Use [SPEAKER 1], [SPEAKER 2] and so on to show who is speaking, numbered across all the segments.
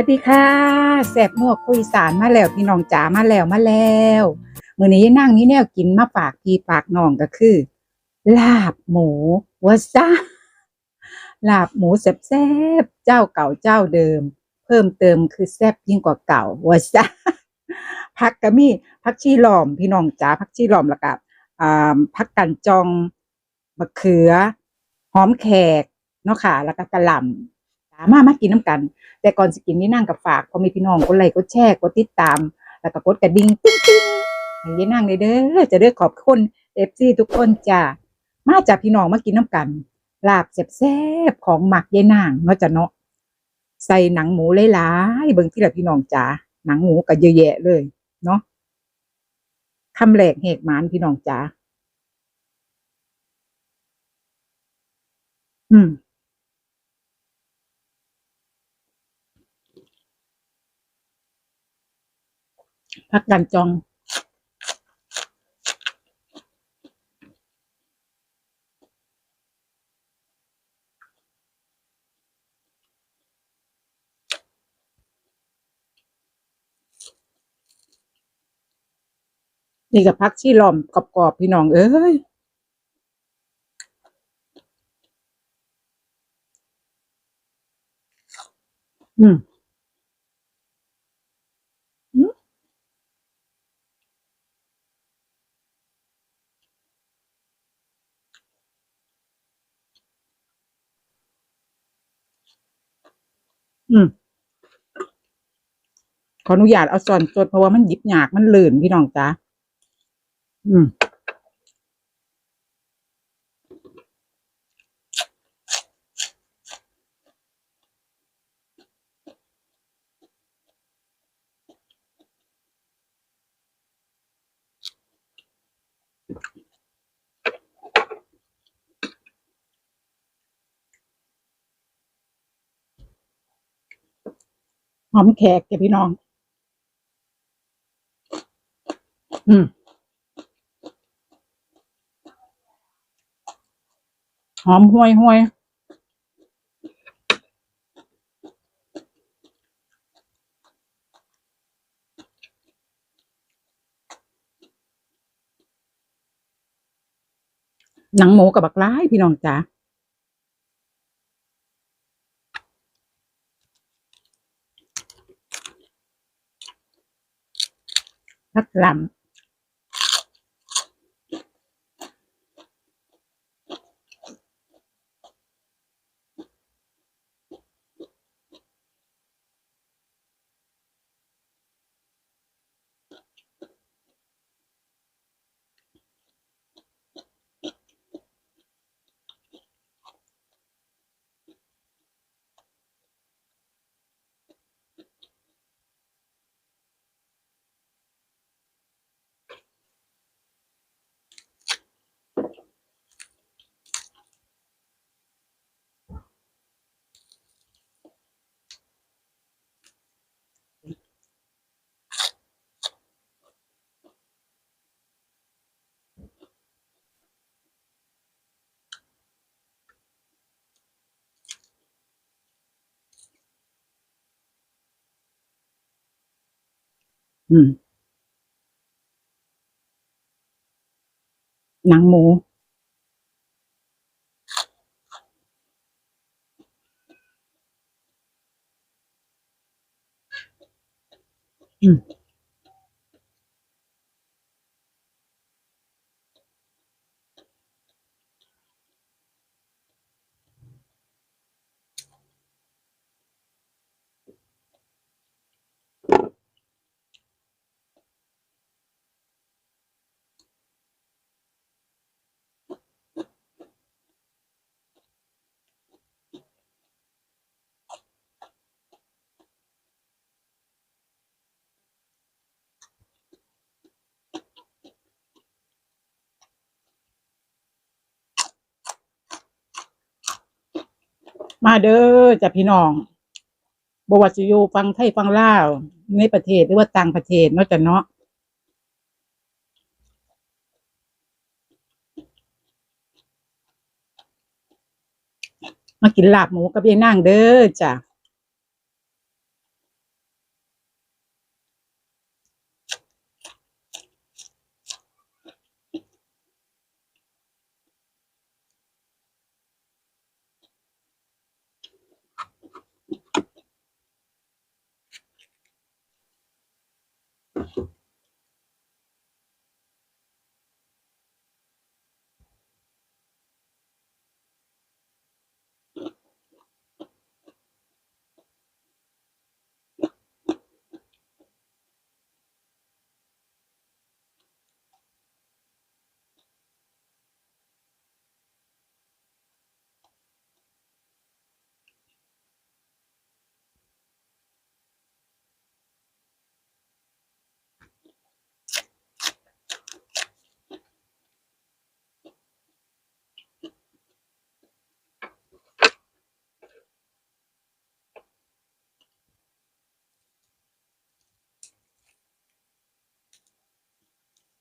[SPEAKER 1] วัสดีค่ะแสบนวกคุยสารมาแล้วพี่น้องจ๋ามาแล้วมาแล้วมื้อนี้นั่งนี่แนวกินมาฝากพี่ฝากน้องก็คือ ลาบหมูวะซะลาบหมูแซ่บๆเจ้าเก่าเจ้าเดิม เพิ่มเติมคือแซ่บยิ่งกว่าเก่าวะซะผักกะมีผักชีหล่อมพี่น้องจ๋าผักชีหล่อมแล้วก็อ่าผักกันจองมะเขือ หอมแขกเนาะค่ะแล้วก็กระหล่ำ มามากินน้ำกัน แต่ก่อนสิกินนี่นั่งกับฝากพอมีพี่น้องกดไลค์กดแชร์กดติดตาม แล้วก็กดกระดิ่งติ๊งติ๊งให้ยายนั่งเลยเด้อจะเด้อขอบคุณเอฟซีทุกคนจ้ามาจากพี่น้องมากินน้ำกันลาบแซ่บๆของหมักยายนางเนาะจ้ะเนาะใส่หนังหมูหลายๆเบิ่งที่ละพี่น้องจ๋าหนังหมูก็เยอะแยะเลยเนาะคำแหลกเหกหมานพี่น้องจ๋าอืม พักกันจองนี่กับพักที่หล่อมกรอบๆพี่น้องเอ้ยอืม อืมขออนุญาตเอาส่วนสดเพราะว่ามันหยิบยากมันลื่นพี่น้องจ้าอืม ห อมแขกแกพี่น้อง อืมหอมห่วยห่วยหนังหมูกับบักร้ายพี่น้องจ๋า พักลำ อืม หนังหมู อืม มาเด้อจ้ะพี่น้องบว่าจะอยู่ฟังไทยฟังลาวในประเทศหรือว่าต่างประเทศเนาะจ้ะเนาะมากินลาบหมูกับยายนางเด้อจ้ะ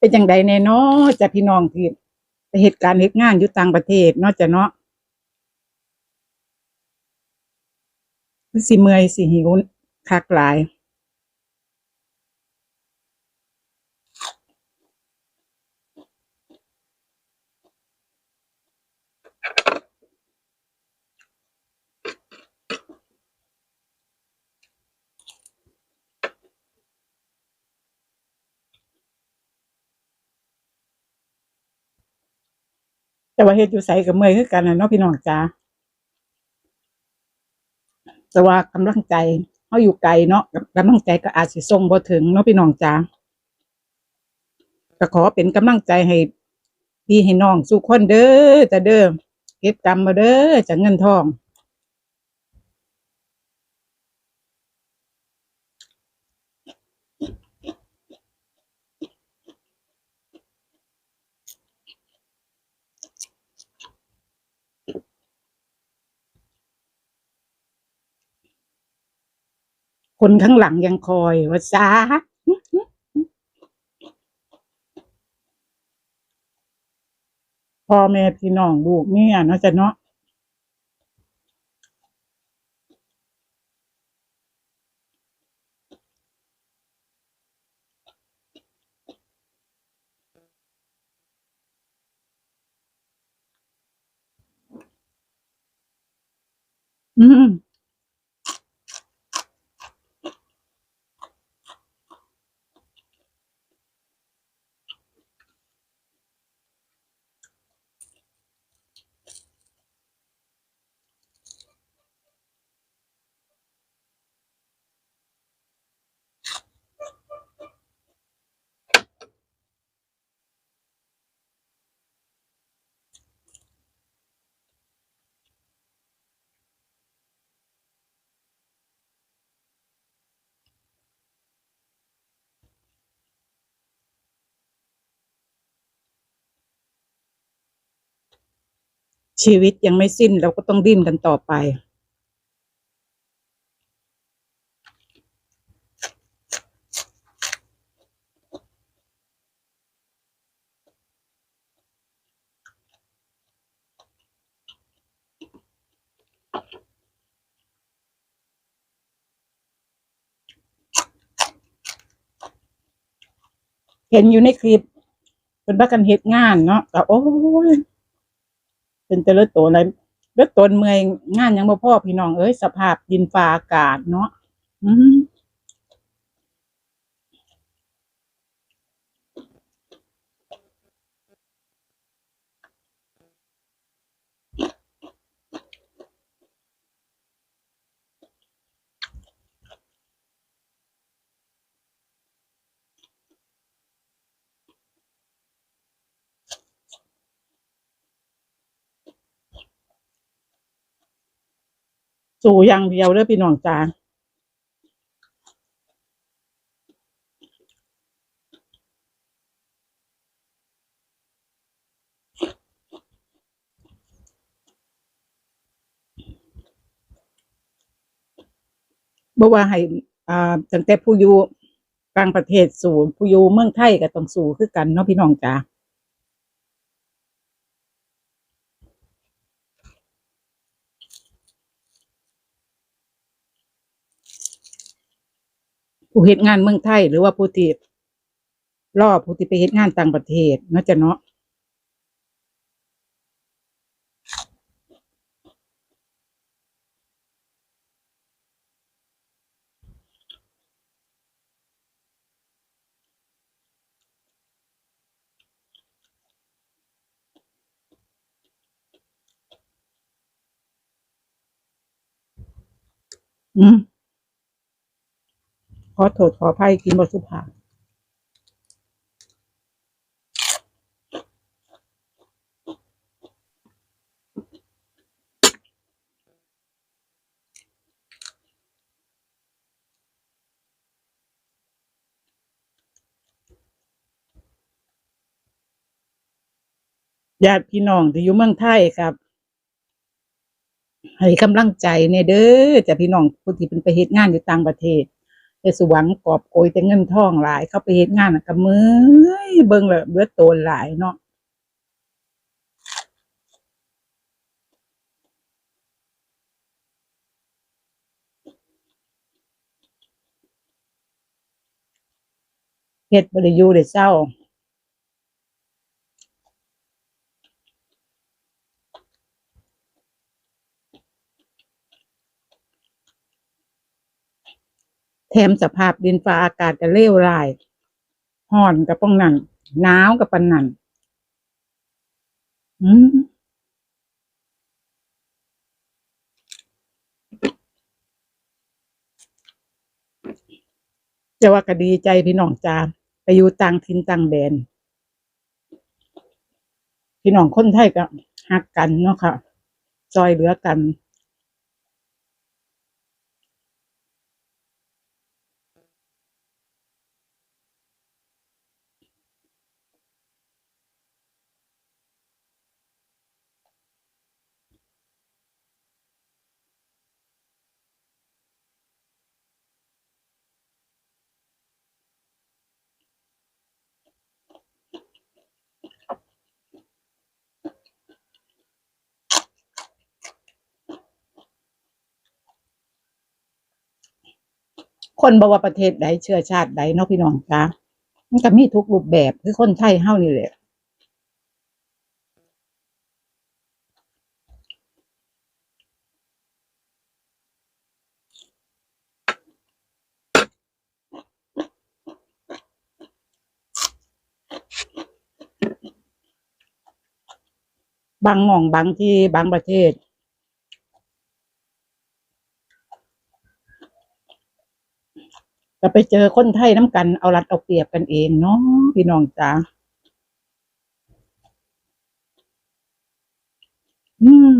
[SPEAKER 1] เป็นจังใดแน่เนาะจะพี่น้องที่ไปเหตุการณ์เหตุงานอยู่ต่างประเทศเนาะจะเนาะสิเมื่อยสิหิวคักหลาย แต่ว่าเฮ็ดอยู่ไสกับเมื่อยคือกันนะเนาะพี่น้องจ้าแต่ว่ากำลังใจเขาอยู่ไกลเนาะกำลังใจก็อาจสิส่งบ่ถึงเนาะพี่น้องจ้าก็ขอเป็นกำลังใจให้พี่ให้น้องสู่คนเด้อจ้ะเด้อเก็บกรรมมาเด้อจากเงินทอง คนข้างหลังยังคอยว่าจ้าพ่อแม่พี่น้องลูกเนี่ยเนาะจะเนาะอืม ชีวิตยังไม่สิ้นเราก็ต้องดิ้นกันต่อไป เห็นอยู่ในคลิปเป็นบ้ากันเฮ็ดงานเนาะก็โอ้ย เป็นแต่เลือดตัวอะไรเลือดตนเมื่อยงานยังบ่พ่อพี่น้องเอ้ยสภาพดินฟ้าอากาศเนาะอืม สู่อย่างเดียวเด้อพี่น้องจ้าบ่ว่าให้อ่าตั้งแต่ผู้อยู่ต่างประเทศสู่ผู้อยู่เมืองไทยก็ต้องสู่คือกันเนาะพี่น้องจ้า ผู้เฮ็ดงานเมืองไทย หรือว่าผู้ที่รอผู้ที่ไปเฮ็ดงานต่างประเทศเนาะจ้ะเนาะอืม อโทษขออภัยกินบ่สุภาพญาติพี่น้องที่อยู่เมืองไทยครับให้กำลังใจในเด้อจะพี่น้องผู้ที่เป็นไปเฮ็ดงานอยู่ต่างประเทศ แต่สวังกอบโกยแต่เงินทองหลาย เข้าไปเฮ็ดงานกับมือเบิ่งเลยเบือโตนหลายเนาะเฮ็ดบริยูได้เศร้า แถมสภาพดินฟ้าอากาศก็เลวร้ายร้อนกับป้องนั่นหนาวกับปันนั่นอืมจะว่าก็ดีใจพี่น้องจาไปอยู่ต่างถิ่นต่างแดน พี่น้องคนไทยก็ฮักกันเนาะค่ะซอยเหลือกัน คนบว่าประเทศใดเชื้อชาติใดเนาะพี่น้องจ้ามันก็มีทุกรูปแบบคือคนไทยเฮานี่แหละบางหม่องบางที่บางประเทศ ก็ไปเจอคนไทยน้ำกันเอารัดเอาเปรียบกันเองเนาะพี่น้องจ้าอืม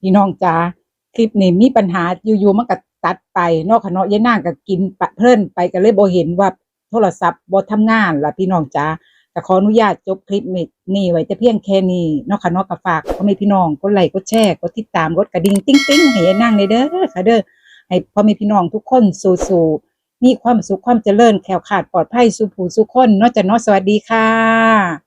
[SPEAKER 1] พี่น้องจ้า คลิปนี้มีปัญหาอยู่ๆมันก็ตัดไปนอกขณะยายนางก็กินปะเพลินไปก็เลยบ่เห็นว่าโทรศัพท์บ่ทำงานล่ะพี่น้องจ้าก็ขออนุญาตจบคลิปนี้ไว้แต่เพียงแค่นี้นอกขณะก็ฝากพ่อแม่พี่น้องกดไลค์กดแชร์กดติดตามกดกระดิ่งติ๊งติ๊งให้ยายนางในเด้อค่ะเด้อให้พ่อแม่พี่น้องทุกคนสู้ๆมีความสุขความเจริญแคล้วคลาดปลอดภัยสุขภูสุขคนนอกจากนาะสวัสดีค่ะ